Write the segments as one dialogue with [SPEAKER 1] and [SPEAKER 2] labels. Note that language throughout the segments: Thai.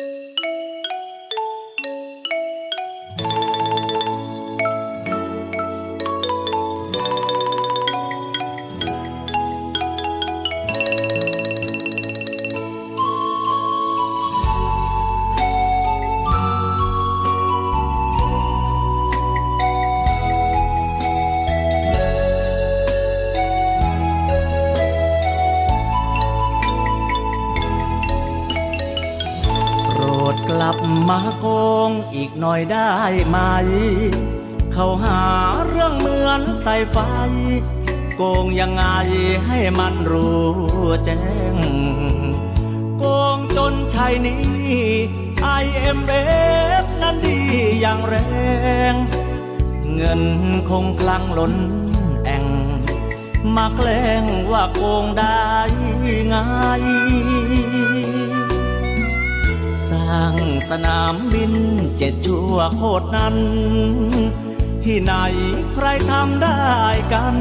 [SPEAKER 1] thank you น่อยได้ไหม เขาหาเรื่องเหมือนใส่ไฟ โกงยังไงให้มันรู้แจ้ง โกงจนชายนี้ IMF นั้นดีอย่างแรง เงินคงคลังล้นแองมาแกล้งว่าโกงได้ง่ายสร้างสนามบินเจ็ดชั่วโคตรนั้น ที่ไหนใครทำได้กัน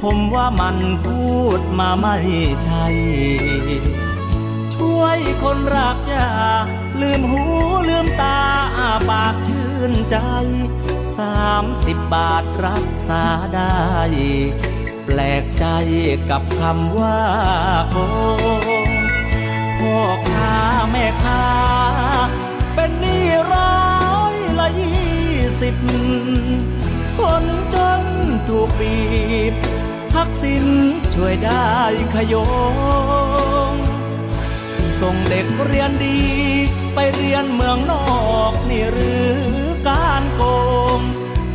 [SPEAKER 1] ผมว่ามันพูดมาไม่ใช่ช่วยคนรักอย่าลืมหูลืมตาปากชื่นใจสามสิบบาทรักษาได้ แปลกใจกับคำว่าโกง พ่อค้าแม่ค้า เป็นหนี้ร้อยละยี่สิบคนจนถูกบีบทักสินช่วยได้ขยง ส่งเด็กเรียนดีไปเรียนเมืองนอกนี่หรือการโกง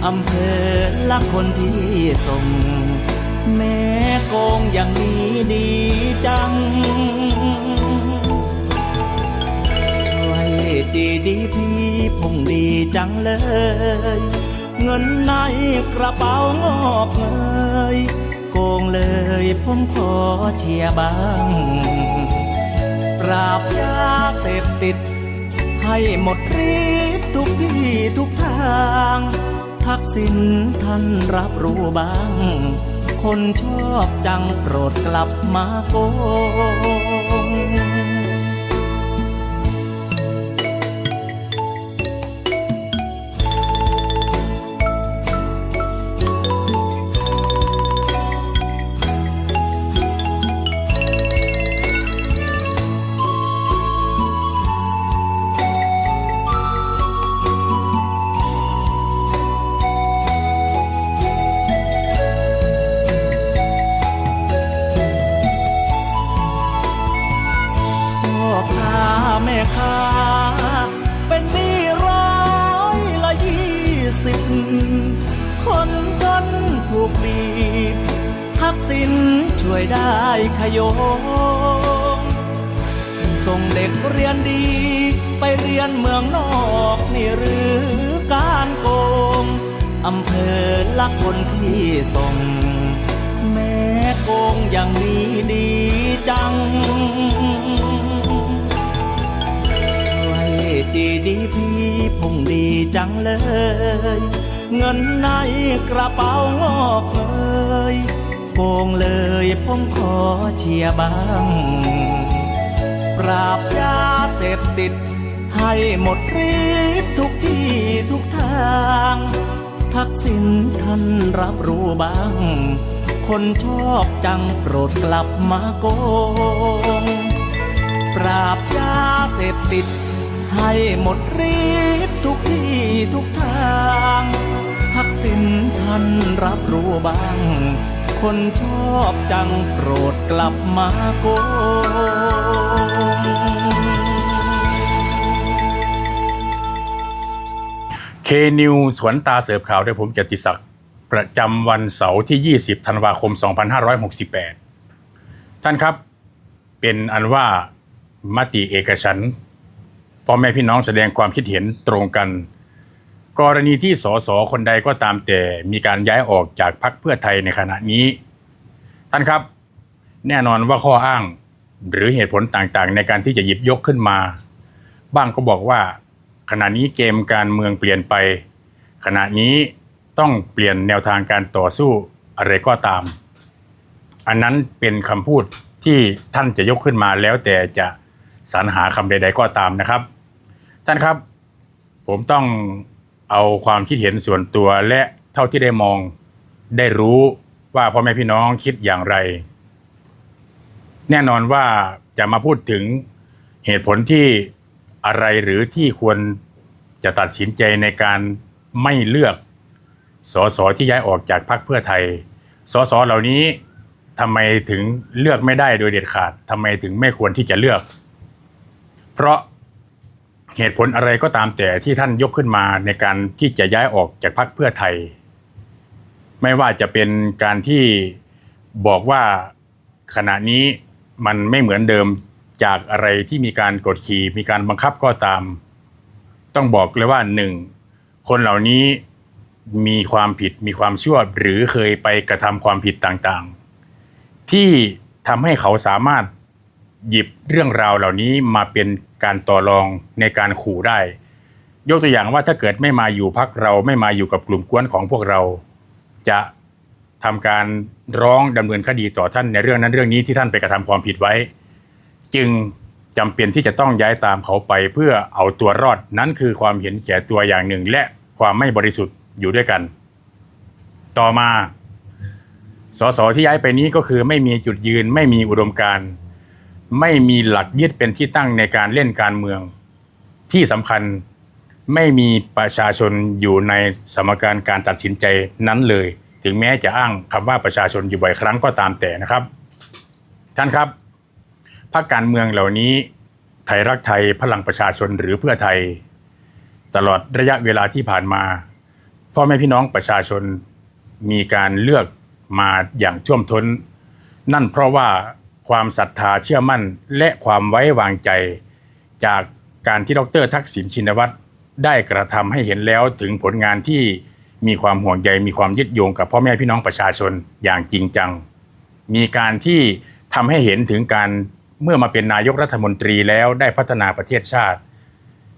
[SPEAKER 1] อำเภอละคนที่ส่ง แม่โกงอย่างนี้ดีจัง GDP พุ่งดีจังเลย เงินในกระเป๋างอกเงยโกงเลยผมขอเชียร์บ้างปราบยาเสพติด ให้หมดฤทธิ์ทุกที่ทุกทาง ทักษิณท่านรับรู้บ้าง คนชอบจังโปรดกลับมาโกงักสินช่วยได้ขยงส่งเด็กเรียนดี ไปเรียนเมืองนอกนี่หรือการโกงอำเภอละคนที่ส่ง แม่โกงอย่างนี้ดีจังช่วย GDP พุ่งดีจังเลย เงินในกระเป๋างอกเงย โกงเลยผมขอเชียร์บ้าง ปราบยาเสพติด ให้หมดฤทธิ์ทุกที่ทุกทาง ทักษิณท่านรับรู้บ้าง คนชอบจังโปรดกลับมาโกง ปราบยาเสพติด ให้หมดฤทธิ์ทุกที่ทุกทาง ทักษิณท่านรับรู้บ้าง คนชอบจังโปรดกลับมาโกง
[SPEAKER 2] เคนิวสวนตาเสิร์ฟข่าวโดยผมเกียรติศักดิ์ประจำวันเสาร์ที่ 20 ธันวาคม 2568 ท่านครับ เป็นอันว่ามติเอกฉันพ่อแม่พี่น้องแสดงความคิดเห็นตรงกัน กรณีที่สสคนใดก็ตามแต่มีการย้ายออกจากพรรคเพื่อไทยในขณะนี้ ท่านครับ แน่นอนว่าข้ออ้าง หรือเหตุผลต่างๆ ในการที่จะหยิบยกขึ้นมา บ้างก็บอกว่า ขณะนี้เกมการเมืองเปลี่ยนไป ขณะนี้ต้องเปลี่ยนแนวทางการต่อสู้อะไรก็ตาม อันนั้นเป็นคำพูดที่ท่านจะยกขึ้นมาแล้วแต่จะสรรหาคำใด ๆ ก็ตามนะครับ ท่านครับ ผมต้อง เอาความคิดเห็นส่วนตัวและเท่าที่ได้มอง ได้รู้ว่าพ่อแม่พี่น้องคิดอย่างไร แน่นอนว่าจะมาพูดถึงเหตุผลที่อะไรหรือที่ควรจะตัดสินใจในการไม่เลือกสสที่ย้ายออกจากพรรคเพื่อไทย สสเหล่านี้ทำไมถึงเลือกไม่ได้โดยเด็ดขาดทำไมถึงไม่ควรที่จะเลือก เพราะ เหตุผลอะไรก็ตามแต่ที่ท่านยกขึ้นมาในการที่จะย้ายออกจากพรรคเพื่อไทย ไม่ว่าจะเป็นการที่บอกว่าขณะนี้มันไม่เหมือนเดิมจากอะไรที่มีการกดขี่มีการบังคับก็ตาม ต้องบอกเลยว่าหนึ่งคนเหล่านี้มีความผิดมีความชั่วหรือเคยไปกระทำความผิดต่างๆ ที่ทำให้เขาสามารถ หยิบเรื่องราวเหล่านี้มาเป็นการต่อรองในการขู่ได้ ยกตัวอย่างว่าถ้าเกิดไม่มาอยู่พักเราไม่มาอยู่กับกลุ่มกวนของพวกเรา จะทำการร้องดำเนินคดีต่อท่านในเรื่องนั้นเรื่องนี้ที่ท่านไปกระทำความผิดไว้ จึงจำเป็นที่จะต้องย้ายตามเขาไปเพื่อเอาตัวรอดนั่นคือความเห็นแก่ตัวอย่างหนึ่ง และความไม่บริสุทธิ์อยู่ด้วยกัน ต่อมาสสที่ย้ายไปนี้ก็คือไม่มีจุดยืนไม่มีอุดมการณ์ ไม่มีหลักยึดเป็นที่ตั้งในการเล่นการเมือง ที่สำคัญไม่มีประชาชนอยู่ในสมการการตัดสินใจนั้นเลย ถึงแม้จะอ้างคำว่าประชาชนอยู่บ่อยครั้งก็ตามแต่นะครับ ท่านครับพรรคการเมืองเหล่านี้ ไทยรักไทยพลังประชาชนหรือเพื่อไทย ตลอดระยะเวลาที่ผ่านมาพ่อแม่พี่น้องประชาชนมีการเลือกมาอย่างท่วมท้น นั่นเพราะว่า ความศรัทธาเชื่อมั่น และความไว้วางใจ จากการที่ดรทักษิณชินวัตรได้กระทำให้เห็นแล้วถึงผลงานที่มีความห่วงใยมีความยึดโยงกับพ่อแม่พี่น้องประชาชนอย่างจริงจัง มีการที่ทำให้เห็นถึงการเมื่อมาเป็นนายกรัฐมนตรีแล้วได้พัฒนาประเทศชาติ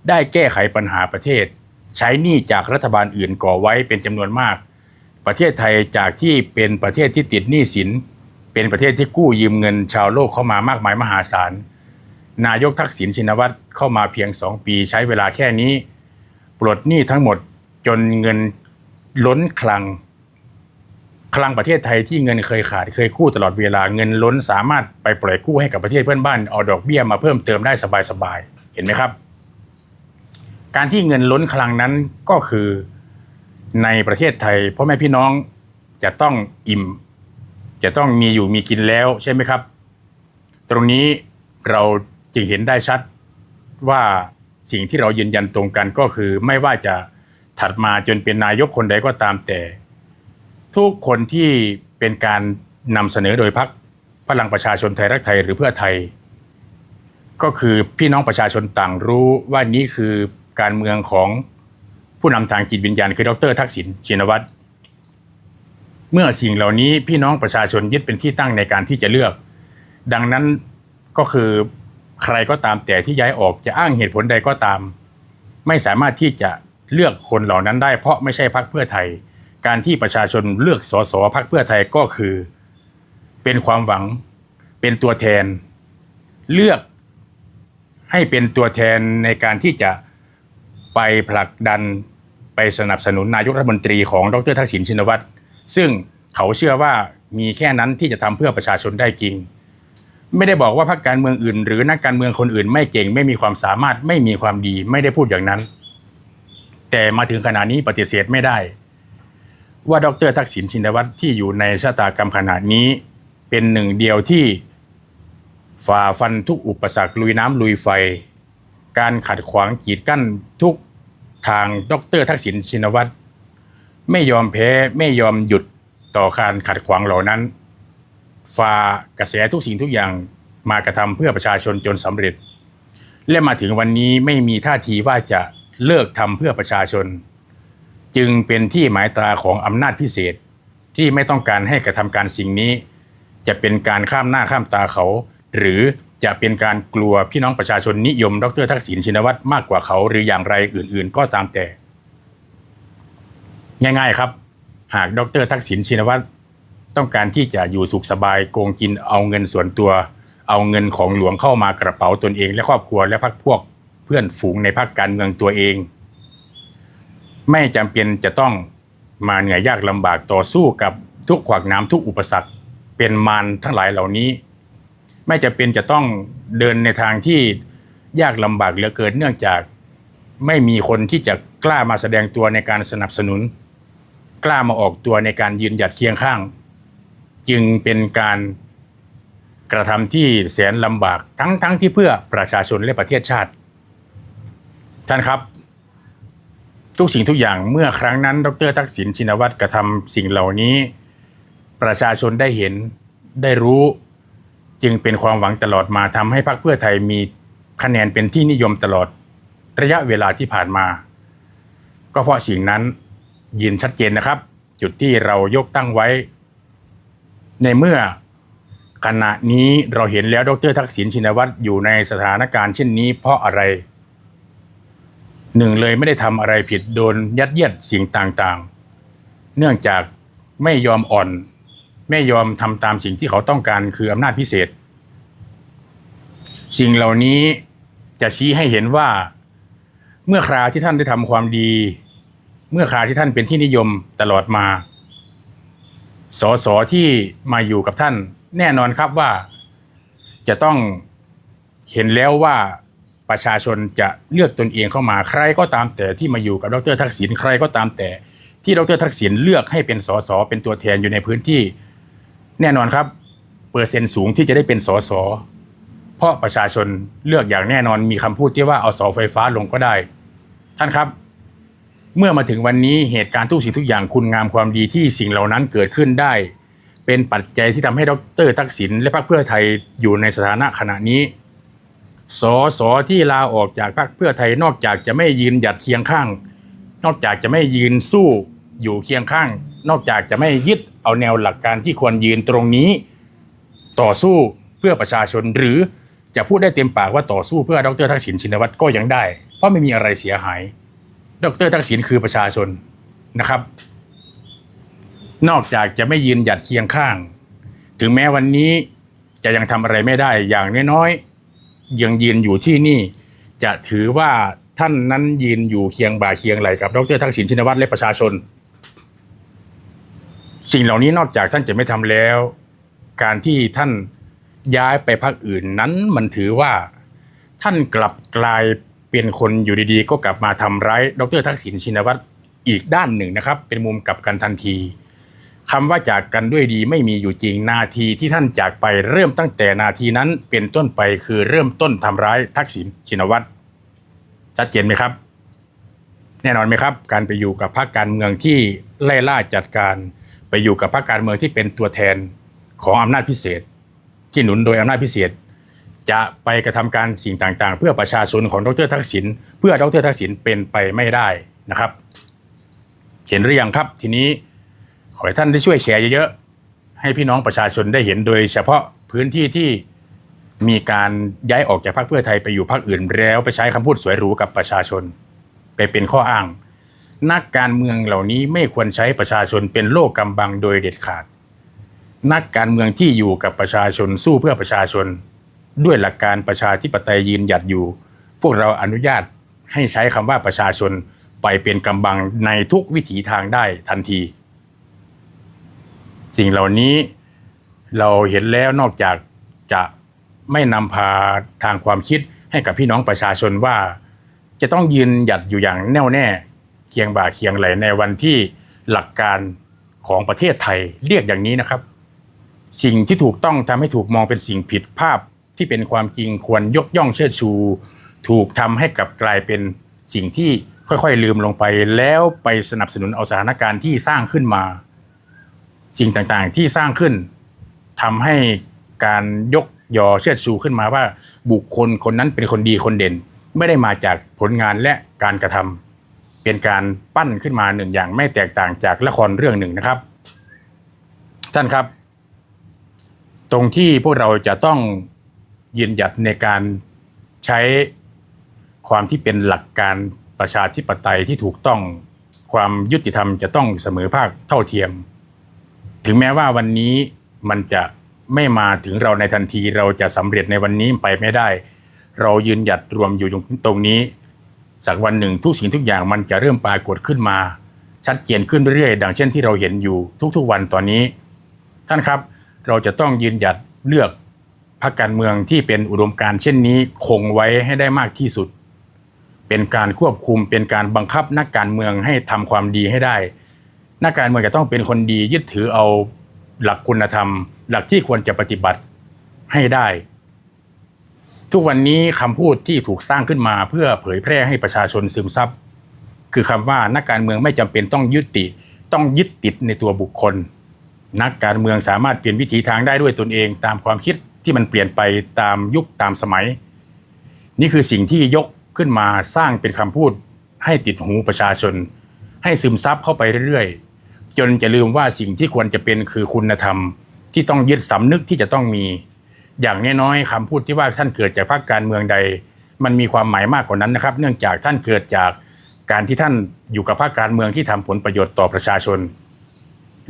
[SPEAKER 2] ได้แก้ไขปัญหาประเทศ ใช้หนี้จากรัฐบาลอื่นก่อไว้เป็นจำนวนมาก ประเทศไทยจากที่เป็นประเทศที่ติดหนี้สิน เป็นประเทศที่กู้ยืมเงินชาวโลกเข้ามามากมายมหาศาล นายกทักษิณชินวัตรเข้ามาเพียงสองปีใช้เวลาแค่นี้ ปลดหนี้ทั้งหมดจนเงินล้นคลัง คลังประเทศไทยที่เงินเคยขาด เคยกู้ตลอดเวลาเงินล้นสามารถไปปล่อยกู้ให้กับประเทศเพื่อนบ้านเอาดอกเบี้ยมาเพิ่มเติมได้สบายๆเห็นไหมครับ การที่เงินล้นคลังนั้นก็คือในประเทศไทยพ่อแม่พี่น้องจะต้องอิ่ม จะต้องมีอยู่มีกินแล้วใช่ไหมครับ ตรงนี้เราจึงเห็นได้ชัดว่าสิ่งที่เรายืนยันตรงกันก็คือไม่ว่าจะถัดมาจนเป็นนายกคนใดก็ตามแต่ ทุกคนที่เป็นการนำเสนอโดยพรรคพลังประชาชนไทยรักไทยหรือเพื่อไทย ก็คือพี่น้องประชาชนต่างรู้ว่านี่คือการเมืองของผู้นำทางจิตวิญญาณคือดรทักษิณชินวัตร เมื่อสิ่งเหล่านี้พี่น้องประชาชนยึดเป็นที่ตั้งในการที่จะเลือก ดังนั้นก็คือใครก็ตามแต่ที่ย้ายออกจะอ้างเหตุผลใดก็ตาม ไม่สามารถที่จะเลือกคนเหล่านั้นได้ เพราะไม่ใช่พรรคเพื่อไทย การที่ประชาชนเลือกสสพรรคเพื่อไทยก็คือ เป็นความหวังเป็นตัวแทน เลือกให้เป็นตัวแทนในการที่จะไปผลักดันไปสนับสนุนนายกรัฐมนตรีของดรทักษิณชินวัตร ซึ่งเขาเชื่อว่ามีแค่นั้นที่จะทำเพื่อประชาชนได้จริง ไม่ได้บอกว่าพรรคการเมืองอื่น หรือนักการเมืองคนอื่น ไม่เก่งไม่มีความสามารถไม่มีความดีไม่ได้พูดอย่างนั้น แต่มาถึงขณะนี้ปฏิเสธไม่ได้ ว่าดรทักษิณชินวัตรที่อยู่ในชะตากรรมขณะนี้ เป็นหนึ่งเดียวที่ฝ่าฟันทุกอุปสรรคลุยน้ำลุยไฟ การขัดขวางกีดกั้นทุกทางดรทักษิณชินวัตร ไม่ยอมแพ้ไม่ยอมหยุดต่อการขัดขวางเหล่านั้นฝ่ากระแสทุกสิ่งทุกอย่างมากระทำเพื่อประชาชนจนสำเร็จ และมาถึงวันนี้ไม่มีท่าทีว่าจะเลิกทำเพื่อประชาชน จึงเป็นที่หมายตาของอำนาจพิเศษที่ไม่ต้องการให้กระทำการสิ่งนี้ จะเป็นการข้ามหน้าข้ามตาเขา หรือจะเป็นการกลัวพี่น้องประชาชนนิยม ดรทักษิณชินวัตรมากกว่าเขา หรืออย่างไรอื่น ๆ ก็ตามแต่ ง่ายๆครับ หากดรทักษิณชินวัตรต้องการที่จะอยู่สุขสบายโกงกินเอาเงินส่วนตัว เอาเงินของหลวงเข้ามากระเป๋าตนเองและครอบครัวและพรรคพวกเพื่อนฝูงในพรรคการเมืองตัวเอง ไม่จำเป็นจะต้องมาเหนื่อยยากลำบากต่อสู้กับทุกขวากน้ำทุกอุปสรรคเป็นมารทั้งหลายเหล่านี้ ไม่จะเป็นจะต้องเดินในทางที่ยากลำบากเหลือเกินเนื่องจากไม่มีคนที่จะกล้ามาแสดงตัวในการสนับสนุน กล้ามาออกตัวในการยืนหยัดเคียงข้าง จึงเป็นการกระทำที่แสนลำบากทั้งทั้งที่เพื่อประชาชนและประเทศชาติ ท่านครับ ทุกสิ่งทุกอย่างเมื่อครั้งนั้น ดรทักษิณชินวัตรกระทำสิ่งเหล่านี้ ประชาชนได้เห็นได้รู้ จึงเป็นความหวังตลอดมาทำให้พรรคเพื่อไทยมีคะแนนเป็นที่นิยมตลอด ระยะเวลาที่ผ่านมา ก็เพราะสิ่งนั้น ยืนชัดเจนนะครับ จุดที่เรายกตั้งไว้ ในเมื่อขณะนี้เราเห็นแล้วดรทักษิณชินวัตรอยู่ในสถานการณ์เช่นนี้ เพราะอะไรหนึ่งเลยไม่ได้ทำอะไรผิดโดนยัดเยียดสิ่งต่างๆ เนื่องจากไม่ยอมอ่อน ไม่ยอมทำตามสิ่งที่เขาต้องการคืออำนาจพิเศษ สิ่งเหล่านี้จะชี้ให้เห็นว่า เมื่อคราวที่ท่านได้ทำความดี เมื่อคราที่ท่านเป็นที่นิยมตลอดมา สสที่มาอยู่กับท่าน แน่นอนครับว่าจะต้องเห็นแล้วว่าประชาชนจะเลือกตนเองเข้ามาใครก็ตามแต่ที่มาอยู่กับดรทักษิณใครก็ตามแต่ ที่ดรทักษิณเลือกให้เป็นสสเป็นตัวแทนอยู่ในพื้นที่ แน่นอนครับ เปอร์เซ็นต์สูงที่จะได้เป็นสสเพราะประชาชนเลือกอย่างแน่นอนมีคำพูดที่ว่าเอาเสาไฟฟ้าลงก็ได้ ท่านครับ เมื่อมาถึงวันนี้เหตุการณ์ทุกสิ่งทุกอย่างคุณงามความดีที่สิ่งเหล่านั้นเกิดขึ้นได้ เป็นปัจจัยที่ทำให้ดรทักษิณและพรรคเพื่อไทยอยู่ในสถานะขณะนี้สสที่ลาออกจากพรรคเพื่อไทยนอกจากจะไม่ยืนหยัดเคียงข้าง นอกจากจะไม่ยืนสู้อยู่เคียงข้าง นอกจากจะไม่ยึดเอาแนวหลักการที่ควรยืนตรงนี้ ต่อสู้เพื่อประชาชนหรือจะพูดได้เต็มปากว่าต่อสู้เพื่อดรทักษิณชินวัตรก็ยังได้ เพราะไม่มีอะไรเสียหาย ดรทักษิณคือประชาชนนะครับ นอกจากจะไม่ยืนหยัดเคียงข้าง ถึงแม้วันนี้จะยังทำอะไรไม่ได้อย่างน้อยๆยังยืนอยู่ที่นี่ จะถือว่าท่านนั้นยืนอยู่เคียงบ่าเคียงไหลกับดรทักษิณชินวัตรและประชาชน สิ่งเหล่านี้นอกจากท่านจะไม่ทำแล้ว การที่ท่านย้ายไปพรรคอื่นนั้นมันถือว่าท่านกลับกลาย เป็นคนอยู่ดีๆ ก็กลับมาทำร้ายดรทักษิณชินวัตรอีกด้านหนึ่งนะครับ เป็นมุมกลับกันทันทีคำว่าจากกันด้วยดีไม่มีอยู่จริงนาทีที่ท่านจากไปเริ่มตั้งแต่นาทีนั้นเป็นต้นไปคือเริ่มต้นทำร้ายทักษิณชินวัตรชัดเจนไหมครับ แน่นอนไหมครับ การไปอยู่กับพรรคการเมืองที่ไล่ล่าจัดการไปอยู่กับพรรคการเมืองที่เป็นตัวแทนของอำนาจพิเศษ ที่หนุนโดยอำนาจพิเศษ จะไปกระทำการสิ่งต่างๆ เพื่อประชาชนของดรทักษิณเพื่อดรทักษิณเป็นไปไม่ได้นะครับ เห็นหรือยังครับทีนี้ขอให้ท่านได้ช่วยแชร์เยอะๆให้พี่น้องประชาชนได้เห็นโดย เฉพาะพื้นที่ที่มีการย้ายออกจากพรรคเพื่อไทยไปอยู่พรรคอื่นแล้วไปใช้คำพูดสวยหรูกับประชาชน ไปเป็นข้ออ้าง นักการเมืองเหล่านี้ไม่ควรใช้ประชาชนเป็นโลกกำบังโดยเด็ดขาด นักการเมืองที่อยู่กับประชาชนสู้เพื่อประชาชน ด้วยหลักการประชาธิปไตยยืนหยัดอยู่ พวกเราอนุญาตให้ใช้คำว่าประชาชนไปเป็นกำบังในทุกวิถีทางได้ทันที สิ่งเหล่านี้เราเห็นแล้วนอกจากจะไม่นำพาทางความคิดให้กับพี่น้องประชาชนว่า จะต้องยืนหยัดอยู่อย่างแน่วแน่เคียงบ่าเคียงไหลในวันที่หลักการของประเทศไทยเรียกอย่างนี้นะครับ สิ่งที่ถูกต้องทำให้ถูกมองเป็นสิ่งผิดภาพ ที่เป็นความจริงควรยกย่องเชิดชู ถูกทำให้กลับกลายเป็นสิ่งที่ค่อยๆลืมลงไป แล้วไปสนับสนุนเอาสถานการณ์ที่สร้างขึ้นมา สิ่งต่างๆที่สร้างขึ้นทำให้การยกยอเชิดชูขึ้นมาว่าบุคคลคนนั้นเป็นคนดีคนเด่น ไม่ได้มาจากผลงานและการกระทำเป็นการปั้นขึ้นมาหนึ่งอย่างไม่แตกต่างจากละครเรื่องหนึ่งนะครับ ท่านครับ ตรงที่พวกเราจะต้อง ยืนหยัดในการใช้ความที่เป็นหลักการประชาธิปไตยที่ถูกต้องความยุติธรรมจะต้องเสมอภาคเท่าเทียม ถึงแม้ว่าวันนี้มันจะไม่มาถึงเราในทันทีเราจะสำเร็จในวันนี้ไปไม่ได้ เรายืนหยัดรวมอยู่ตรงนี้ สักวันหนึ่งทุกสิ่งทุกอย่างมันจะเริ่มปรากฏขึ้นมา ชัดเจนขึ้นเรื่อยๆ ดังเช่นที่เราเห็นอยู่ทุกๆวันตอนนี้ ท่านครับ เราจะต้องยืนหยัดเลือก พรรคการเมืองที่เป็นอุดมการเช่นนี้คงไว้ให้ได้มากที่สุด เป็นการควบคุมเป็นการบังคับนักการเมืองให้ทำความดีให้ได้ นักการเมืองจะต้องเป็นคนดียึดถือเอาหลักคุณธรรม หลักที่ควรจะปฏิบัติให้ได้ ทุกวันนี้คำพูดที่ถูกสร้างขึ้นมาเพื่อเผยแพร่ให้ประชาชนซึมซับคือคำว่านักการเมืองไม่จำเป็นต้องยึดติดต้องยึดติดในตัวบุคคล นักการเมืองสามารถเปลี่ยนวิถีทางได้ด้วยตนเองตามความคิด ที่มันเปลี่ยนไปตามยุคตามสมัย นี่คือสิ่งที่ยกขึ้นมาสร้างเป็นคำพูดให้ติดหูประชาชน ให้ซึมซับเข้าไปเรื่อยๆ จนจะลืมว่าสิ่งที่ควรจะเป็นคือคุณธรรม ที่ต้องยึดสำนึกที่จะต้องมี อย่างน้อยๆคำพูดที่ว่าท่านเกิดจากพรรคการเมืองใด มันมีความหมายมากกว่านั้นนะครับ เนื่องจากท่านเกิดจากการที่ท่านอยู่กับพรรคการเมืองที่ทำผลประโยชน์ต่อประชาชน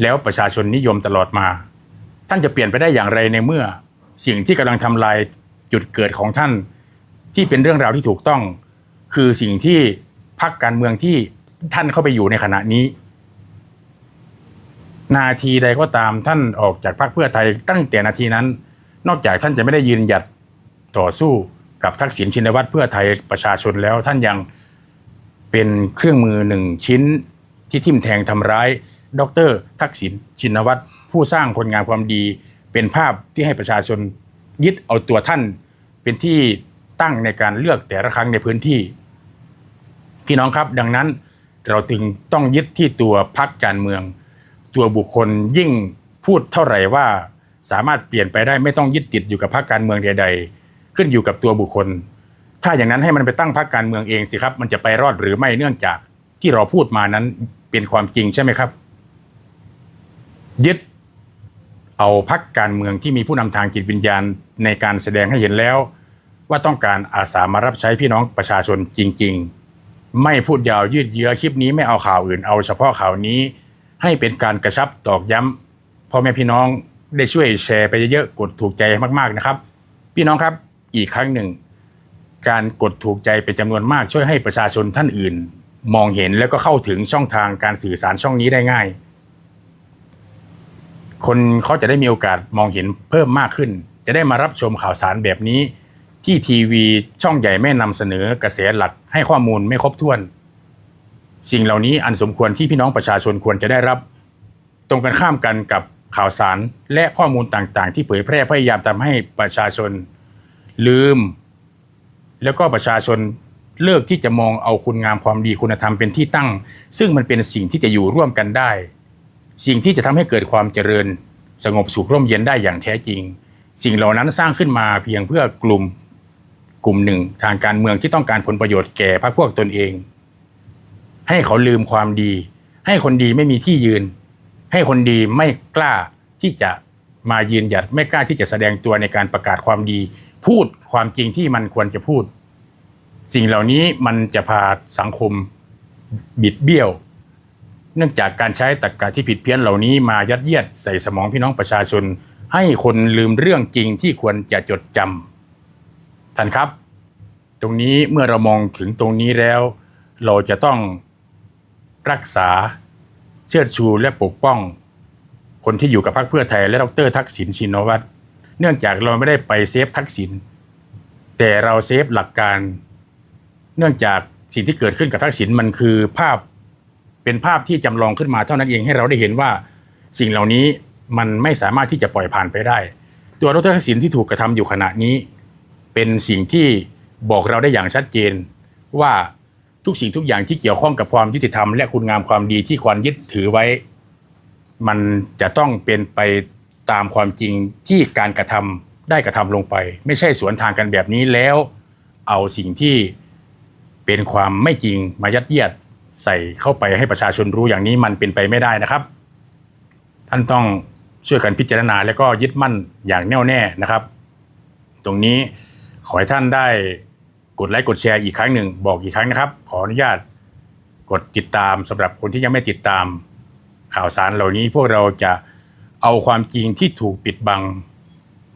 [SPEAKER 2] แล้วประชาชนนิยมตลอดมา ท่านจะเปลี่ยนไปได้อย่างไรในเมื่อ สิ่งที่กำลังทำลายจุดเกิดของท่าน ที่เป็นเรื่องราวที่ถูกต้อง คือสิ่งที่พรรคการเมืองที่ท่านเข้าไปอยู่ในขณะนี้ นาทีใดก็ตามท่านออกจากพรรคเพื่อไทยตั้งแต่นาทีนั้น นอกจากท่านจะไม่ได้ยืนหยัดต่อสู้กับทักษิณชินวัตรเพื่อไทยประชาชนแล้วท่านยังเป็นเครื่องมือหนึ่งชิ้นที่ทิ่มแทงทำร้าย ดร ทักษิณชินวัตรผู้สร้างคนงานความดี เป็นภาพที่ให้ประชาชนยึดเอาตัวท่าน เป็นที่ตั้งในการเลือกแต่ละครั้งในพื้นที่ พี่น้องครับ ดังนั้นเราจึงต้องยึดที่ตัวพักการเมือง ตัวบุคคลยิ่งพูดเท่าไหร่ว่าสามารถเปลี่ยนไปได้ไม่ต้องยึดติดอยู่กับพรรคการเมืองใด ๆ ขึ้นอยู่กับตัวบุคคล ถ้าอย่างนั้นให้มันไปตั้งพรรคการเมืองเองสิครับ มันจะไปรอดหรือไม่เนื่องจากที่เราพูดมานั้นเป็นความจริงใช่ไหมครับ ยึด เอาพรรคการเมืองที่มีผู้นำทางจิตวิญญาณในการแสดงให้เห็นแล้ว ว่าต้องการอาสามารับใช้พี่น้องประชาชนจริง ๆ ไม่พูดยาวยืดเยื้อคลิปนี้ไม่เอาข่าวอื่นเอาเฉพาะข่าวนี้ ให้เป็นการกระชับตอกย้ำพ่อแม่พี่น้องได้ช่วยแชร์ไปเยอะๆกดถูกใจมากๆนะครับ พี่น้องครับอีกครั้งหนึ่ง การกดถูกใจเป็นจำนวนมากช่วยให้ประชาชนท่านอื่น มองเห็นแล้วก็เข้าถึงช่องทางการสื่อสารช่องนี้ได้ง่าย คนเขาจะได้มีโอกาสมองเห็นเพิ่มมากขึ้น จะได้มารับชมข่าวสารแบบนี้ ที่ทีวีช่องใหญ่ไม่นำเสนอกระแสหลักให้ข้อมูลไม่ครบถ้วน สิ่งเหล่านี้อันสมควรที่พี่น้องประชาชนควรจะได้รับ ตรงกันข้ามกันกับข่าวสารและข้อมูลต่างๆ ที่เผยแพร่พยายามทำให้ประชาชนลืม แล้วก็ประชาชนเลิกที่จะมองเอาคุณงามความดีคุณธรรมเป็นที่ตั้ง ซึ่งมันเป็นสิ่งที่จะอยู่ร่วมกันได้ สิ่งที่จะทำให้เกิดความเจริญ สงบสุขร่มเย็นได้อย่างแท้จริง สิ่งเหล่านั้นสร้างขึ้นมาเพียงเพื่อกลุ่มกลุ่มหนึ่งทางการเมืองที่ต้องการผลประโยชน์แก่พรรคพวกตนเอง ให้เขาลืมความดี ให้คนดีไม่มีที่ยืน ให้คนดีไม่กล้าที่จะมายืนหยัดไม่กล้าที่จะแสดงตัวในการประกาศความดี พูดความจริงที่มันควรจะพูด สิ่งเหล่านี้มันจะพาสังคมบิดเบี้ยว เนื่องจากการใช้ตรรกะที่ผิดเพี้ยนเหล่านี้มายัดเยียดใส่สมองพี่น้องประชาชน ให้คนลืมเรื่องจริงที่ควรจะจดจำท่านครับ ตรงนี้เมื่อเรามองถึงตรงนี้แล้ว เราจะต้องรักษาเชิดชูและปกป้อง คนที่อยู่กับพรรคเพื่อไทยและดรทักษิณชินวัตรเนื่องจากเราไม่ได้ไปเซฟทักษิณแต่เราเซฟหลักการ เนื่องจากสิ่งที่เกิดขึ้นกับทักษิณมันคือภาพ เป็นภาพที่จำลองขึ้นมาเท่านั้นเองให้เราได้เห็นว่า สิ่งเหล่านี้มันไม่สามารถที่จะปล่อยผ่านไปได้ ตัวดรทักษิณที่ถูกกระทำอยู่ขณะนี้ เป็นสิ่งที่บอกเราได้อย่างชัดเจน ว่าทุกสิ่งทุกอย่างที่เกี่ยวข้องกับความยุติธรรมและคุณงามความดีที่ควรยึดถือไว้ มันจะต้องเป็นไปตามความจริงที่การกระทำได้กระทำลงไป ไม่ใช่สวนทางกันแบบนี้แล้ว เอาสิ่งที่เป็นความไม่จริงมายัดเยียด ใส่เข้าไปให้ประชาชนรู้อย่างนี้มันเป็นไปไม่ได้นะครับ ท่านต้องช่วยกันพิจารณาและก็ยึดมั่นอย่างแน่วแน่นะครับ ตรงนี้ขอให้ท่านได้กดไลค์กดแชร์อีกครั้งหนึ่งบอกอีกครั้งนะครับ ขออนุญาตกดติดตามสำหรับคนที่ยังไม่ติดตาม ข่าวสารเหล่านี้พวกเราจะเอาความจริงที่ถูกปิดบัง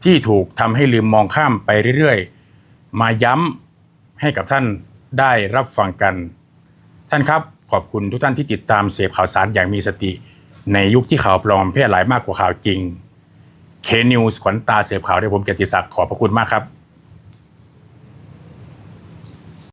[SPEAKER 2] ที่ถูกทำให้ลืมมองข้ามไปเรื่อยๆ มาย้ำให้กับท่านได้รับฟังกัน ท่านครับขอบคุณทุกท่านที่ติดตามเสพข่าวสารอย่างมีสติ ในยุคที่ข่าวปลอมแพร่หลายมากกว่าข่าวจริงเคนิวส์ขวัญตาเสพข่าวด้วยผมเกียรติศักดิ์ขอบพระคุณมากครับ